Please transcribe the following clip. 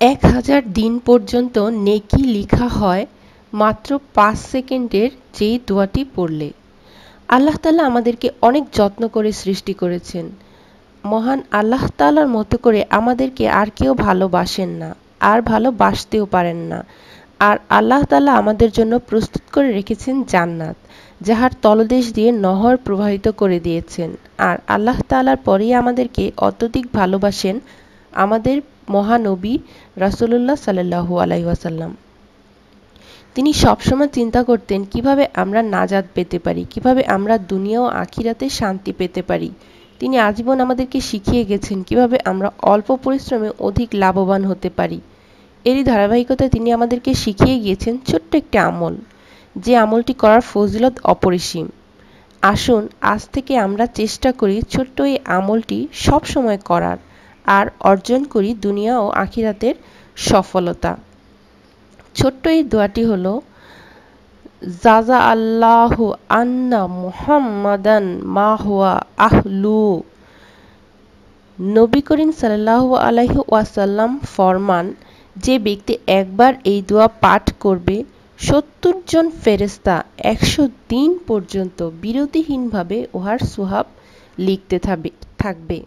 এক হাজার দিন পর্যন্ত নেকি লিখা হয়, মাত্র পাঁচ সেকেন্ডের যেই দোয়াটি পড়লে। আল্লাহ তালা আমাদেরকে অনেক যত্ন করে সৃষ্টি করেছেন। মহান আল্লাহ তালার মতো করে আমাদেরকে আর কেউ ভালোবাসেন না, আর ভালোবাসতেও পারেন না। আর আল্লাহ তালা আমাদের জন্য প্রস্তুত করে রেখেছেন জান্নাত, যাহার তলদেশ দিয়ে নহর প্রবাহিত করে দিয়েছেন। আর আল্লাহ তালার পরেই আমাদেরকে অত্যধিক ভালোবাসেন আমাদের মহানবী রাসুলুল্লাহ সাল্লাহু আলাইসাল্লাম তিনি সবসময় চিন্তা করতেন, কীভাবে আমরা নাজাদ পেতে পারি, কীভাবে আমরা দুনিয়া ও আখিরাতে শান্তি পেতে পারি। তিনি আজীবন আমাদেরকে শিখিয়ে গেছেন, কীভাবে আমরা অল্প পরিশ্রমে অধিক লাভবান হতে পারি। এরই ধারাবাহিকতায় তিনি আমাদেরকে শিখিয়ে গিয়েছেন ছোট্ট একটি আমল, যে আমলটি করার ফজিলত অপরিসীম। আসুন, আজ থেকে আমরা চেষ্টা করি ছোট্ট এই আমলটি সবসময় করার। আর অর্জন করি দুনিয়া ও আখিরাতের সফলতা। ছোট্ট এই দোয়াটি হলো জাজা আল্লাহ আন্না মুহাম্মাদান মা হুয়া আহলু। নবী করিম সাল্লাহ আলাইহি ওয়াসাল্লাম ফরমান, যে ব্যক্তি একবার এই দোয়া পাঠ করবে, সত্তর জন ফেরেস্তা একশো দিন পর্যন্ত বিরতিহীনভাবে উহার সুহাব লিখতে থাকবে।